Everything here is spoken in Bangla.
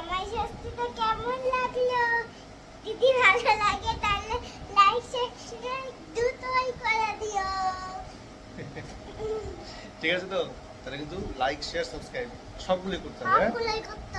জামাই ষষ্ঠীটা কেমন লাগল? যদি ভালো লাগে তাহলে লাইক সাবস্ক্রাইব দুটোই করে দিও। ঠিক আছে তো? তাহলে কিন্তু লাইক শেয়ার সাবস্ক্রাইব সবগুলোই করতে হবে হ্যাঁ? সবগুলোই করতে হবে